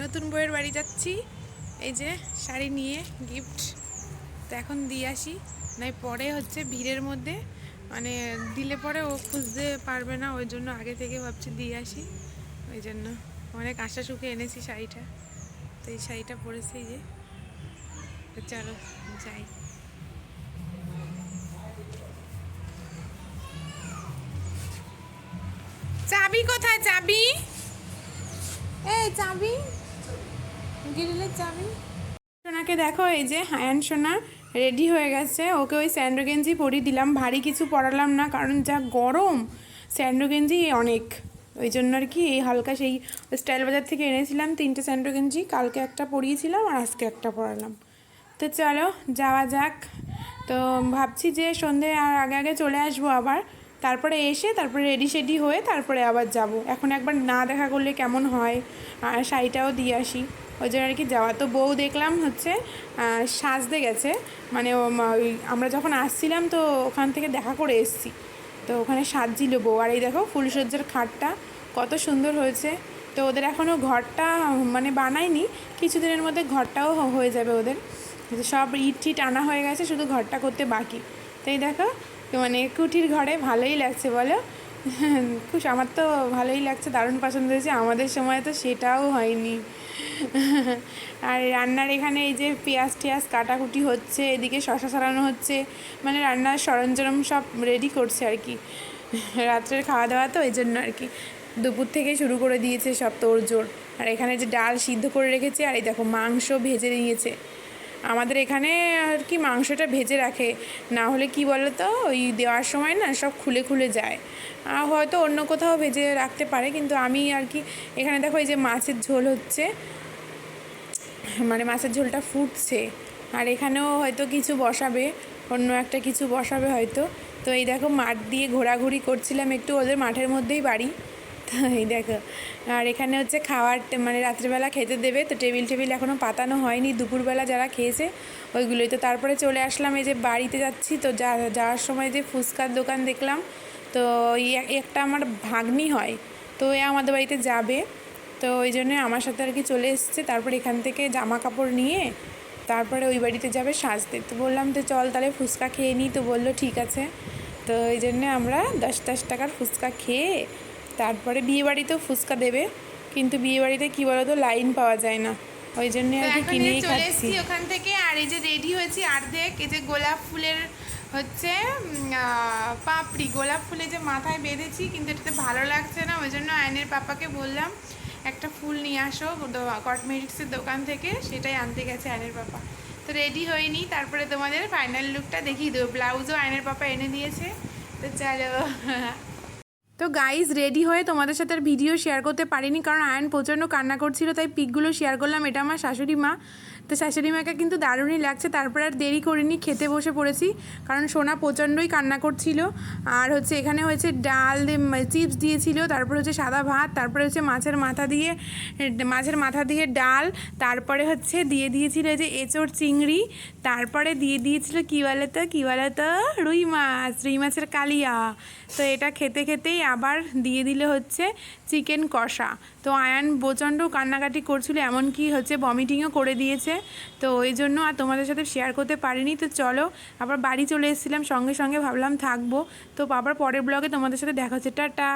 নতুন বইয়ের বাড়ি যাচ্ছি। এই যে শাড়ি নিয়ে গিফট তো এখন দিয়ে আসি। নাই পরে হচ্ছে ভিড়ের মধ্যে। মানে দিলে পরে ও খুঁজতে পারবে না, ওই জন্য আগে থেকে ভাবছি দিয়ে আসি। ওই জন্য অনেক আশা সুখে এনেছি শাড়িটা। তো এই শাড়িটা পরেছে যে। চলো, যাই। চাবি কোথায়, চাবি? এই চাবি। চাবি? সোনাকে দেখো, এই যে হায়ান সোনা রেডি হয়ে গেছে। ওকে ওই স্যান্ডো গেঞ্জি পরিয়ে দিলাম। ভারী কিছু পরালাম না, কারণ যা গরম, স্যান্ডো গেঞ্জি অনেক। ওই জন্য আর কি এই হালকা সেই স্টাইল বাজার থেকে এনেছিলাম তিনটে স্যান্ডো গেঞ্জি। কালকে একটা পরিয়েছিলাম আর আজকে একটা পরালাম। তো চলো, যাওয়া যাক। তো ভাবছি যে সন্ধে আর আগে আগে চলে আসব আবার। তারপরে এসে তারপরে রেডি সেডি হয়ে তারপরে আবার যাব। এখন একবার না দেখা করলে কেমন হয়? আর শাড়িটাও দিয়ে আসি। ওই জন্য আর কি যাওয়া। তো বউ দেখলাম হচ্ছে সাজতে গেছে। মানে ওই আমরা যখন আসছিলাম তো ওখান থেকে দেখা করে এসছি। তো ওখানে সাজছিল বউ। আর এই দেখো ফুলসজ্জার খাটটা কত সুন্দর হয়েছে। তো ওদের এখনও ঘরটা মানে বানায়নি। কিছুদিনের মধ্যে ঘরটাও হয়ে যাবে ওদের। সব ইট টিট আনা হয়ে গেছে, শুধু ঘরটা করতে বাকি। তাই দেখো মানে কুটির ঘরে ভালোই লাগছে বলো? খুশ আমার তো ভালোই লাগছে, দারুণ পছন্দ হয়েছে। আমাদের সময় তো সেটাও হয়নি। আর রান্নার এখানে এই যে পেঁয়াজ টেয়াজ কাটাকুটি হচ্ছে, এদিকে শশা সারানো হচ্ছে মানে রান্নার সরঞ্জাম সব রেডি করছে আর কি। রাত্রের খাওয়া দাওয়া তো এই জন্য আর কি। দুপুর থেকে শুরু করে দিয়েছে সব তোড়জোড়। আর এখানে যে ডাল সিদ্ধ করে রেখেছে, আর এই দেখো মাংস ভেজে নিয়েছে। আমাদের এখানে আর কি মাংসটা ভেজে রাখে। না হলে কি বলো তো ওই দেওয়ার সময় না সব খুলে খুলে যায়। আর হয়তো অন্য কোথাও ভেজে রাখতে পারে, কিন্তু আমি আর কি, এখানে দেখো এই যে মাছের ঝোল হচ্ছে। মানে মাছের ঝোলটা ফুটছে। আর এখানেও হয়তো কিছু বসাবে, অন্য একটা কিছু বসাবে হয়তো। তো এই দেখো মাঠ দিয়ে ঘোরাঘুরি করছিলাম একটু ওদের মাঠের মধ্যেই বাড়ি। এই দেখো। আর এখানে হচ্ছে খাওয়ার মানে রাত্রিবেলা খেতে দেবে, তো টেবিল টেবিল এখনও পাতানো হয়নি। দুপুরবেলা যারা খেয়েছে, ওইগুলোই তো তারপরে চলে আসলাম। এই যে বাড়িতে যাচ্ছি, তো যা, যাওয়ার সময় যে ফুচকার দোকান দেখলাম, তো একটা আমার ভাগ্নি হয়, তো এ আমাদের বাড়িতে যাবে। তো ওই জন্য আমার সাথে আর কি চলে এসছে। তারপর এখান থেকে জামা কাপড় নিয়ে, তারপরে ওই বাড়িতে যাবে সাজতে। তো বললাম তো চল তাহলে ফুচকা খেয়ে নিই। তো বলল, ঠিক আছে। তো ওই জন্যে আমরা দশ দশ টাকার ফুচকা খেয়ে তারপরে বিয়ে বাড়িতেও ফুচকা দেবে কিন্তু বিয়ে বাড়িতে কী বলো তো লাইন পাওয়া যায় না। ওই জন্য আর কি কিনেই চলে খাচ্ছি। এসেছি ওখান থেকে আর এই যে রেডি হয়েছি অর্ধেক এই যে গোলাপ ফুলের হচ্ছে পাপড়ি। গোলাপ ফুলে যে মাথায় বেঁধেছি কিন্তু এটাতে ভালো লাগছে না ওই জন্য আয়নের পাপাকে বললাম একটা ফুল নিয়ে আসো কসমেটিক্সের দোকান থেকে সেটাই আনতে গেছে আয়নের পাপা। তো রেডি হয়নি তারপরে তোমাদের ফাইনাল লুকটা দেখিয়ে দেবো। ব্লাউজও আয়নের পাপা এনে দিয়েছে তো চলো। তো গাইজ রেডি হয়ে তোমাদের সাথে আর ভিডিও শেয়ার করতে পারিনি, কারণ আয়ন প্রচণ্ড কান্না করছিল, তাই পিকগুলো শেয়ার করলাম। এটা আমার শাশুড়ি মা। তো শাশুড়ি মাকে কিন্তু দারুণই লাগছে, তারপর আর দেরি করিনি, খেতে বসে পড়েছি, কারণ সোনা প্রচণ্ডই কান্না করছিল। আর হচ্ছে এখানে হয়েছে ডাল চিপস দিয়েছিল, তারপর হচ্ছে সাদা ভাত, তারপরে হচ্ছে মাছের মাথা দিয়ে, মাছের মাথা দিয়ে ডাল, তারপরে হচ্ছে দিয়ে দিয়েছিল যে এঁচড় চিংড়ি, তারপরে দিয়ে দিয়েছিল কী বলে তো কী বলে তো রুই মাছ, রুই মাছের কালিয়া। তো এটা খেতে খেতেই আবার দিয়ে দিলে হচ্ছে চিকেন কষা। তো আয়ান প্রচণ্ড কান্নাকাটি করছিল, এমনকি হচ্ছে ভমিটিংও করে দিয়েছে। তো ওই জন্য আর তোমাদের সাথে শেয়ার করতে পারিনি। তো চলো, আবার বাড়ি চলে এসেছিলাম, সঙ্গে সঙ্গে ভাবলাম থাকব। তো আবার পরের ব্লগে তোমাদের সাথে দেখা হচ্ছে, টাটা!